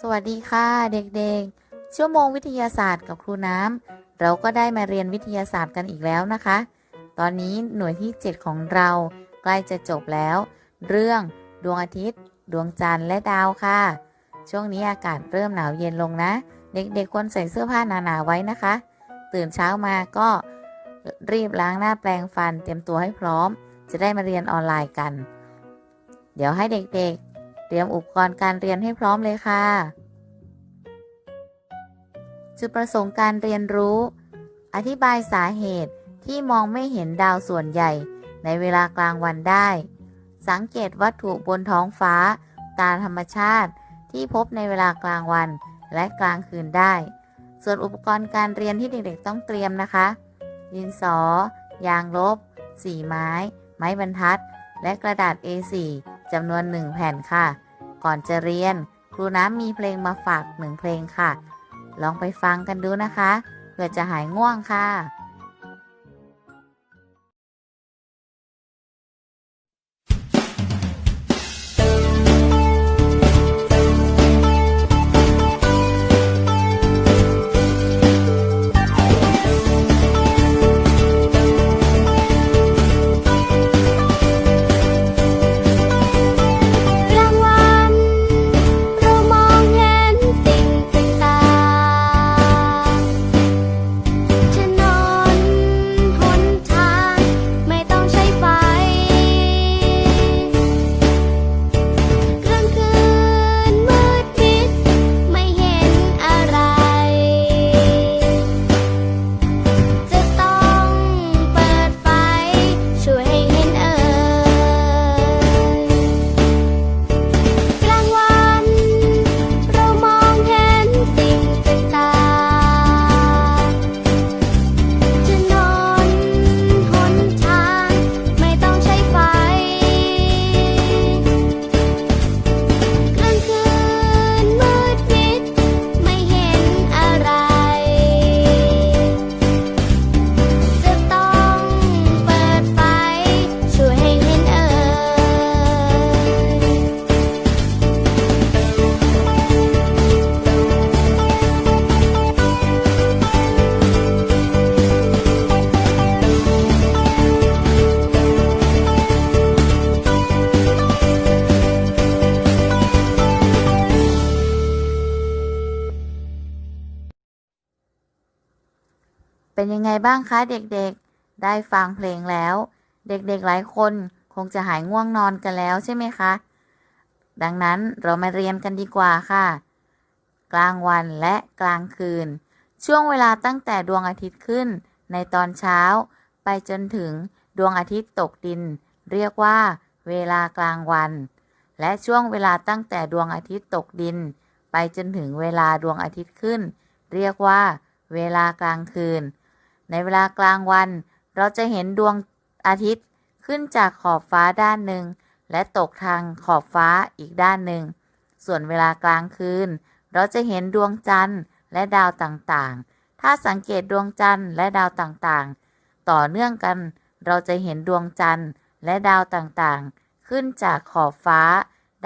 สวัสดีค่ะเด็กๆ ชั่วโมงวิทยาศาสตร์กับครูน้ำเราก็ได้มาเรียนวิทยาศาสตร์กันอีกแล้วนะคะ ตอนนี้หน่วยที่ 7 ของเราใกล้จะจบแล้ว เรื่องดวงอาทิตย์ ดวงจันทร์และดาวค่ะ ช่วงนี้อากาศเริ่มหนาวเย็นลงนะ เด็กๆควรใส่เสื้อผ้าหนาๆไว้นะคะ ตื่นเช้ามาก็รีบล้างหน้าแปรงฟัน เตรียมตัวให้พร้อม จะได้มาเรียนออนไลน์กัน เดี๋ยวให้เด็กๆ รียมอุปกรณ์การเรียนให้พร้อมเลยค่ะ จุดประสงค์การเรียนรู้ อธิบายสาเหตุที่มองไม่เห็นดาวส่วนใหญ่ในเวลากลางวันได้ สังเกตวัตถุบนท้องฟ้า ตามธรรมชาติที่พบในเวลากลางวันและกลางคืนได้ ส่วนอุปกรณ์การเรียนที่เด็กๆต้องเตรียมนะคะ ดินสอ ยางลบ สีไม้ ไม้บรรทัด และกระดาษ A4 จำนวนหนึ่งแผ่นค่ะ ก่อนจะเรียน ครูน้ำมีเพลงมาฝากหนึ่งเพลงค่ะ ลองไปฟังกันดูนะคะเพื่อจะหายง่วงค่ะ เป็นยังไงบ้างคะเด็กๆ ได้ฟังเพลงแล้ว เด็กๆหลายคนคงจะหายง่วงนอนกันแล้วใช่ไหมคะ ดังนั้นเรามาเรียนกันดีกว่าค่ะ กลางวันและกลางคืน ช่วงเวลาตั้งแต่ดวงอาทิตย์ขึ้น ในตอนเช้า ไปจนถึงดวงอาทิตย์ตกดิน เรียกว่า เวลากลางวัน และช่วงเวลาตั้งแต่ดวงอาทิตย์ตกดิน ไปจนถึงเวลาดวงอาทิตย์ขึ้น เรียกว่า เวลากลางคืน ในเวลากลางวัน เราจะเห็นดวงอาทิตย์ขึ้นจากขอบฟ้าด้านหนึ่ง และตกทางขอบฟ้าอีกด้านหนึ่ง ส่วนเวลากลางคืน เราจะเห็นดวงจันทร์และดาวต่างๆ ถ้าสังเกตดวงจันทร์และดาวต่างๆ ต่อเนื่องกัน เราจะเห็นดวงจันทร์และดาวต่างๆ ขึ้นจากขอบฟ้า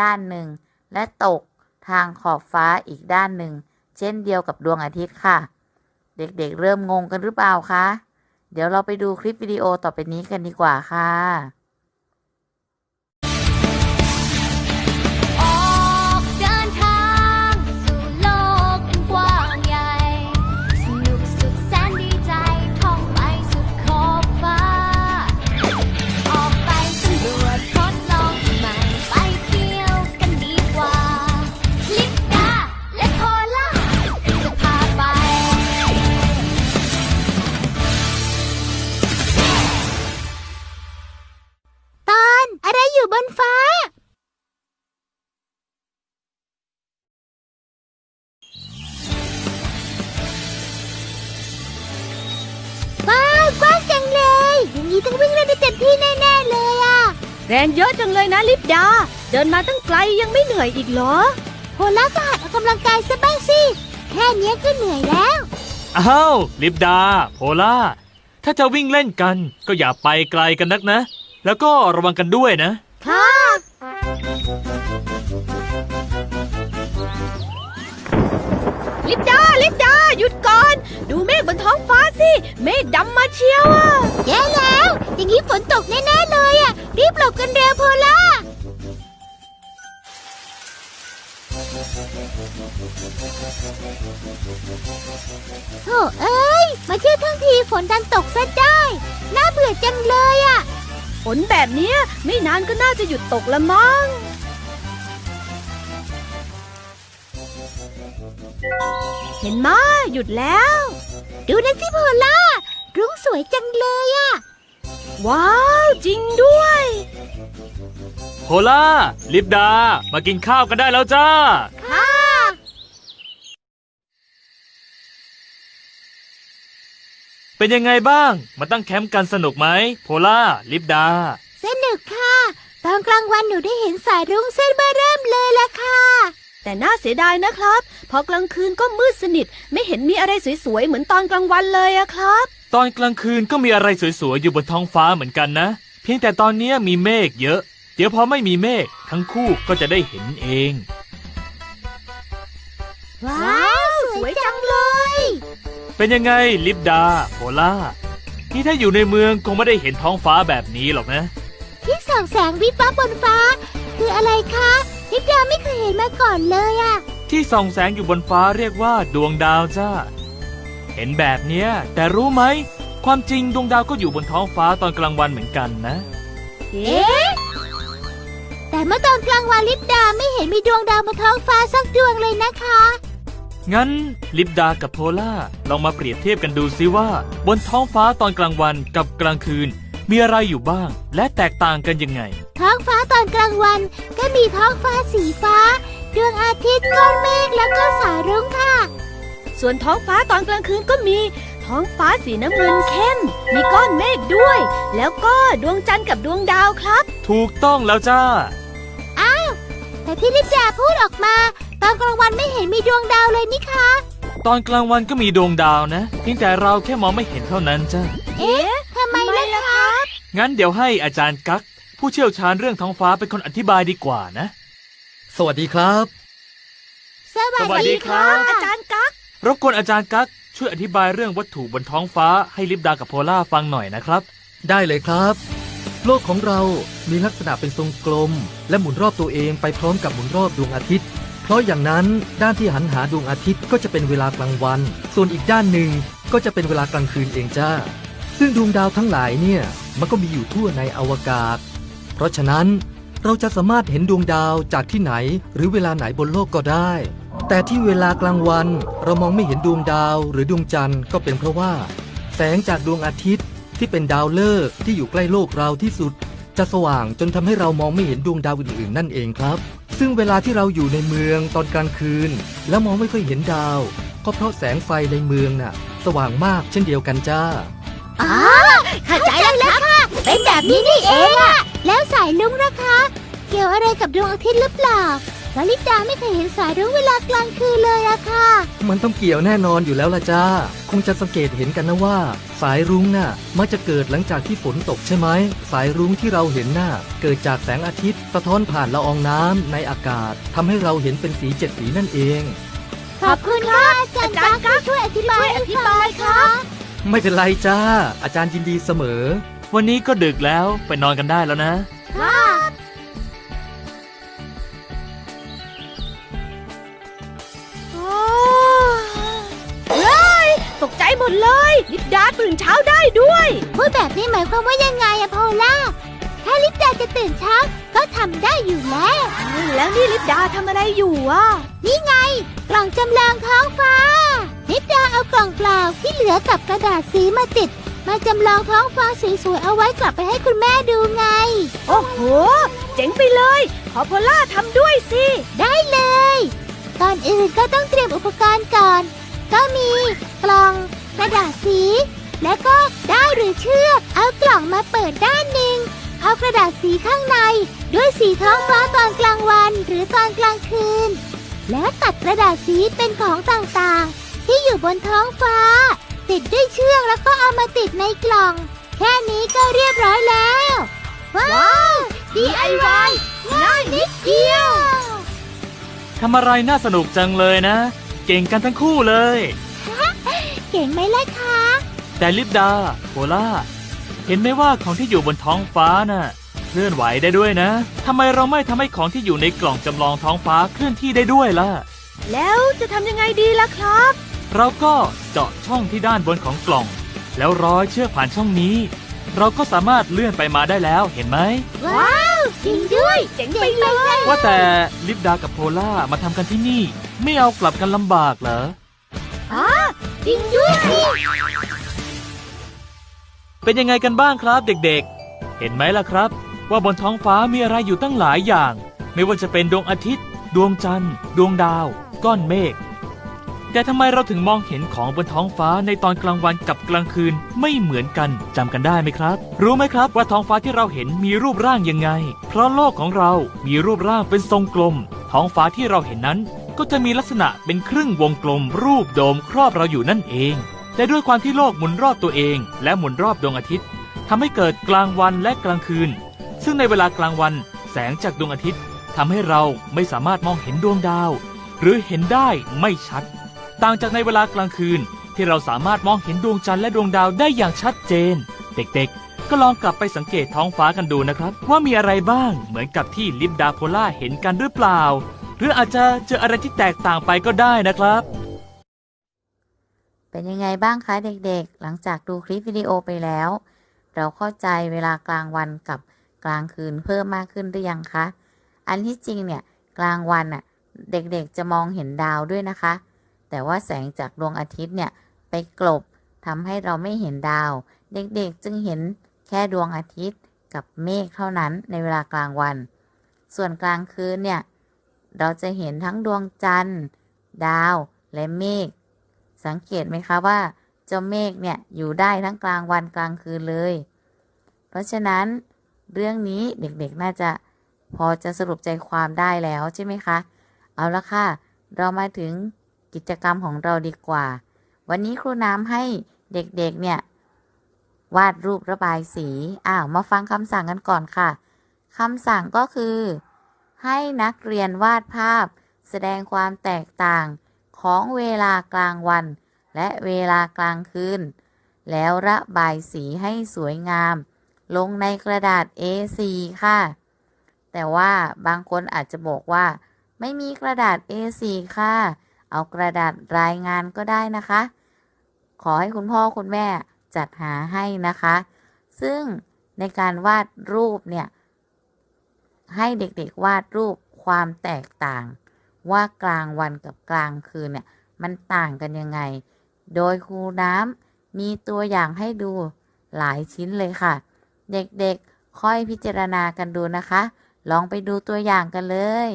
ด้านหนึ่ง และตกทางขอบฟ้าอีกด้านหนึ่ง เช่นเดียวกับดวงอาทิตย์ค่ะ เด็กๆเริ่มงงกันหรือเปล่าคะ เดี๋ยวเราไปดูคลิปวิดีโอต่อไปนี้กันดีกว่าค่ะ นี้ต้องวิ่งเล่นได้เต็มที่แน่ๆเลยอะแรงเยอะจังเลยนะลิปดา เดินมาตั้งไกลยังไม่เหนื่อยอีกเหรอโพล่าก็หัดออกกำลังกายซะบ้างสิ แค่เนี้ยก็เหนื่อยแล้ว อ้าวลิปดา โพล่า ถ้าจะวิ่งเล่นกันก็อย่าไปไกลกันนักนะ แล้วก็ระวังกันด้วยนะ ค่ะหยุดก่อน ดูเมฆบนท้องฟ้าสิ เมฆดำมาเชียวอะแย่แล้ว อย่างนี้ฝนตกแน่ๆเลยอะ รีบหลบกันเร็วโพล่าโถ่เอ้ย มาเที่ยวทั้งทีฝนดันตกซะได้ น่าเบื่อจังเลยอะ ฝนแบบเนี้ยไม่นานก็น่าจะหยุดตกละมั้ง เห็นมาหยุดแล้ว ดูนะสิโพล่า รุ้งสวยจังเลยอะว้าว จริงด้วย โพล่า ลิปดา มากินข้าวกันได้แล้วจ้า ค่ะ เป็นยังไงบ้าง มาตั้งแคมป์กันสนุกไหม โพล่า ลิปดา สนุกค่ะ ตอนกลางวันหนูได้เห็นสายรุ้งเส้นเบอร์เริ่มเลยล่ะค่ะ แต่น่าเสียดายนะครับ พอกลางคืนก็มืดสนิท ไม่เห็นมีอะไรสวยๆ เหมือนตอนกลางวันเลยอะครับ ตอนกลางคืนก็มีอะไรสวยๆ อยู่บนท้องฟ้าเหมือนกันนะ เพียงแต่ตอนเนี้ยมีเมฆเยอะ เดี๋ยวพอไม่มีเมฆทั้งคู่ก็จะได้เห็นเอง ว้าว สวยจังเลย เป็นยังไงลิปดา โพล่า นี่ถ้าอยู่ในเมืองคงไม่ได้เห็นท้องฟ้าแบบนี้หรอกนะ ที่ส่องแสงวิบวับบนฟ้า คืออะไรคะ นิดาไม่เคยเห็นมาก่อนเลยอะ ที่ส่องแสงอยู่บนฟ้าเรียกว่าดวงดาวจ้า เห็นแบบเนี้ย แต่รู้ไหม ความจริงดวงดาวก็อยู่บนท้องฟ้าตอนกลางวันเหมือนกันนะ เอ๊ะ แต่เมื่อตอนกลางวันลิปดาไม่เห็นมีดวงดาวบนท้องฟ้าสักดวงเลยนะคะ งั้นลิปดากับโพล่าลองมาเปรียบเทียบกันดูซิว่า บนท้องฟ้าตอนกลางวันกับกลางคืน มีอะไรอยู่บ้าง และแตกต่างกันยังไง ท้องฟ้าตอนกลางวันก็มีท้องฟ้าสีฟ้า ดวงอาทิตย์ก้อนเมฆแล้วก็สายรุ้งค่ะ ส่วนท้องฟ้าตอนกลางคืนก็มี ท้องฟ้าสีน้ำเงินเข้ม มีก้อนเมฆด้วย แล้วก็ดวงจันทร์กับดวงดาวครับ ถูกต้องแล้วจ้าแต่ที่ลิปดาพูดออกมา ตอนกลางวันไม่เห็นมีดวงดาวเลยนี่คะ ตอนกลางวันก็มีดวงดาวนะเพียงแต่เราแค่มองไม่เห็นเท่านั้นจ้า เอ๊ะทำไมล่ะคะ งั้นเดี๋ยวให้อาจารย์กั๊กผู้เชี่ยวชาญเรื่องท้องฟ้าเป็นคนอธิบายดีกว่านะ สวัสดีครับ สวัสวัสดีครับ อาจารย์กั๊กรบกวนอาจารย์กั๊กช่วยอธิบายเรื่องวัตถุบนท้องฟ้าให้ลิปดากับโพล่าฟังหน่อยนะครับ ได้เลยครับ โลกของเรามีลักษณะเป็นทรงกลม และหมุนรอบตัวเองไปพร้อมกับหมุนรอบดวงอาทิตย์ เพราะอย่างนั้นด้านที่หันหาดวงอาทิตย์ก็จะเป็นเวลากลางวัน ส่วนอีกด้านหนึ่งก็จะเป็นเวลากลางคืนเองจ้า ซึ่งดวงดาวทั้งหลายเนี่ยมันก็มีอยู่ทั่วในอวกาศ เพราะฉะนั้นเราจะสามารถเห็นดวงดาวจากที่ไหน หรือเวลาไหนบนโลกก็ได้ แต่ที่เวลากลางวันเรามองไม่เห็นดวงดาวหรือดวงจันทร์ก็เป็นเพราะว่า แสงจากดวงอาทิตย์ ที่เป็นดาวฤกษ์ที่อยู่ใกล้โลกเราที่สุด จะสว่างจนทำให้เรามองไม่เห็นดวงดาวอื่นๆ นั่นเองครับ ซึ่งเวลาที่เราอยู่ในเมืองตอนกลางคืน แล้วมองไม่ค่อยเห็นดาว ก็เพราะแสงไฟในเมืองน่ะ สว่างมากเช่นเดียวกันจ้า อ๋อเข้าใจแล้วค่ะ เป็นแบบนี้นี่เองอะแล้วสายลุงนะคะ เกี่ยวอะไรกับดวงอาทิตย์หรือเปล่าแล้วลิปดาไม่เคยเห็นสายรุ้งเวลากลางคืนเลยอะค่ะ มันต้องเกี่ยวแน่นอนอยู่แล้วละจ้า คงจะสังเกตเห็นกันนะว่า สายรุ้งน่ะมักจะเกิดหลังจากที่ฝนตกใช่ไหม สายรุ้งที่เราเห็นน่ะเกิดจากแสงอาทิตย์สะท้อนผ่านละอองน้ำในอากาศทำให้เราเห็นเป็นสีเจ็ดสีนั่นเอง ขอบคุณค่ะอาจารย์กั๊กที่ช่วยอธิบายให้ฟังนะคะ ไม่เป็นไรจ้า อาจารย์ยินดีเสมอ วันนี้ก็ดึกแล้วไปนอนกันได้แล้วนะค่ะโอ้เฮ้ย ตกใจหมดเลยลิปดาตื่นเช้าได้ด้วย พูดแบบนี้หมายความว่ายังไงอะโพล่า ถ้าลิปดาจะตื่นเช้าก็ทำได้อยู่แล้ว แล้วนี่ลิปดาทำอะไรอยู่อะ นี่ไง กล่องจำลองท้องฟ้า ลิปดาเอากล่องเปล่าที่เหลือกับกระดาษสีมาติด มาจำลองท้องฟ้าสวยๆเอาไว้กลับไปให้คุณแม่ดูไง โอ้โห เจ๋งไปเลย ขอโพล่าทำด้วยสิ ได้เลยก่อนอื่นก็ต้องเตรียมอุปกรณ์ก่อน ก็มีกล่อง กระดาษสี และก็ได้ายหรือเชือก เอากล่องมาเปิดด้านหนึ่งเอากระดาษสีข้างใน ด้วยสีท้องฟ้าตอนกลางวันหรือตอนกลางคืน แล้วตัดกระดาษสีเป็นของต่างๆ ที่อยู่บนท้องฟ้า ติดด้วยเชือกแล้วก็เอามาติดในกล่อง แค่นี้ก็เรียบร้อยแล้ว ว้าว DIY ง่ายนิดเดียวทำอะไรน่าสนุกจังเลยนะ เก่งกันทั้งคู่เลยเจ๋งไหมล่ะคะ แต่ลิปดาโพล่าเห็นไหมว่าของที่อยู่บนท้องฟ้าน่ะเคลื่อนไหวได้ด้วยนะทำไมเราไม่ทำให้ของที่อยู่ในกล่องจำลองท้องฟ้าเคลื่อนที่ได้ด้วยล่ะ แล้วจะทำยังไงดีล่ะครับ เราก็เจาะช่องที่ด้านบนของกล่อง แล้วร้อยเชือกผ่านช่องนี้ เราก็สามารถเลื่อนไปมาได้แล้วเห็นไหม ว้าวจริงด้วยเจ๋งไปเลยว่าแต่ลิปดากับโพล่ามาทำกันที่นี่ ไม่เอากลับกันลำบากเหรอจริงด้วยเป็นยังไงกันบ้างครับเด็กๆ เห็นไหมล่ะครับ ว่าบนท้องฟ้ามีอะไรอยู่ตั้งหลายอย่าง ไม่ว่าจะเป็นดวงอาทิตย์ ดวงจันทร์ ดวงดาว ก้อนเมฆ แต่ทำไมเราถึงมองเห็นของบนท้องฟ้าในตอนกลางวันกับกลางคืนไม่เหมือนกันจำกันได้ไหมครับ รู้ไหมครับว่าท้องฟ้าที่เราเห็นมีรูปร่างยังไง เพราะโลกของเรามีรูปร่างเป็นทรงกลม ท้องฟ้าที่เราเห็นนั้น ก็จะมีลักษณะเป็นครึ่งวงกลม รูปโดมครอบเราอยู่นั่นเองแต่ด้วยความที่โลกหมุนรอบตัวเอง และหมุนรอบดวงอาทิตย์ทำให้เกิดกลางวันและกลางคืน ซึ่งในเวลากลางวัน แสงจากดวงอาทิตย์ทำให้เราไม่สามารถมองเห็นดวงดาว หรือเห็นได้ไม่ชัด ต่างจากในเวลากลางคืน ที่เราสามารถมองเห็นดวงจันทร์และดวงดาวได้อย่างชัดเจน เด็กๆ ก็ลองกลับไปสังเกตท้องฟ้ากันดูนะครับ ว่ามีอะไรบ้างเหมือนกับที่ลิปดาโพล่าเห็นกันหรือเปล่า หรืออาจจะเจออะไรที่แตกต่างไปก็ได้นะครับ เป็นยังไงบ้างคะเด็กๆ หลังจากดูคลิปวิดีโอไปแล้ว เราเข้าใจเวลากลางวันกับกลางคืนเพิ่มมากขึ้นหรือยังคะ อันที่จริงเนี่ยกลางวันน่ะเด็กๆจะมองเห็นดาวด้วยนะคะ แต่ว่าแสงจากดวงอาทิตย์เนี่ยไปกลบทำให้เราไม่เห็นดาว เด็กๆจึงเห็นแค่ดวงอาทิตย์กับเมฆเท่านั้นในเวลากลางวัน ส่วนกลางคืนเนี่ย เราจะเห็นทั้งดวงจันทร์ ดาว และเมฆ สังเกตไหมคะว่าเจ้าเมฆเนี่ยอยู่ได้ทั้งกลางวันกลางคืนเลย เพราะฉะนั้นเรื่องนี้เด็กๆน่าจะพอจะสรุปใจความได้แล้วใช่ไหมคะ เอาละค่ะ เรามาถึง กิจกรรมของเราดีกว่า วันนี้ครูน้ำให้เด็กๆ เนี่ย วาดรูประบายสี อ้าว มาฟังคำสั่งกันก่อนค่ะคำสั่งก็คือ ให้นักเรียนวาดภาพ แสดงความแตกต่างของเวลากลางวัน และเวลากลางคืน แล้วระบายสีให้สวยงาม ลงในกระดาษ A4 ค่ะ แต่ว่าบางคนอาจจะบอกว่า ไม่มีกระดาษ A4 ค่ะ เอากระดาษรายงานก็ได้นะคะ ขอให้คุณพ่อคุณแม่จัดหาให้นะคะ ซึ่งในการวาดรูปเนี่ย ให้เด็กๆวาดรูปความแตกต่าง ว่ากลางวันกับกลางคืนเนี่ย มันต่างกันยังไง โดยครูน้ำมีตัวอย่างให้ดูหลายชิ้นเลยค่ะ เด็กๆค่อยพิจารณากันดูนะคะ ลองไปดูตัวอย่างกันเลย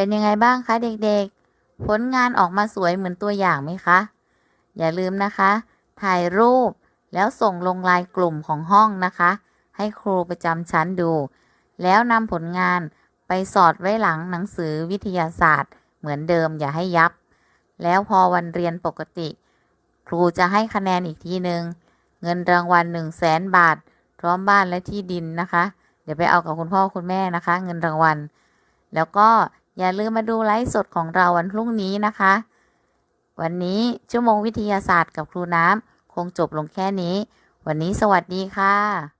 เป็นยังไงบ้างคะเด็กๆ ผลงานออกมาสวยเหมือนตัวอย่างไหมคะ อย่าลืมนะคะ ถ่ายรูปแล้วส่งลงไลน์กลุ่มของห้องนะคะ ให้ครูประจำชั้นดู แล้วนำผลงานไปสอดไว้หลังหนังสือวิทยาศาสตร์ เหมือนเดิมอย่าให้ยับ แล้วพอวันเรียนปกติ ครูจะให้คะแนนอีกทีหนึ่งเงินรางวัลหนึ่งแสนบาท พร้อมบ้านและที่ดินนะคะ เดี๋ยวไปเอากับคุณพ่อคุณแม่นะคะ เงินรางวัล แล้วก็ อย่าลืมมาดูไลฟ์สดของเราวันพรุ่งนี้นะคะ วันนี้ชั่วโมงวิทยาศาสตร์กับครูน้ำคงจบลงแค่นี้ วันนี้สวัสดีค่ะ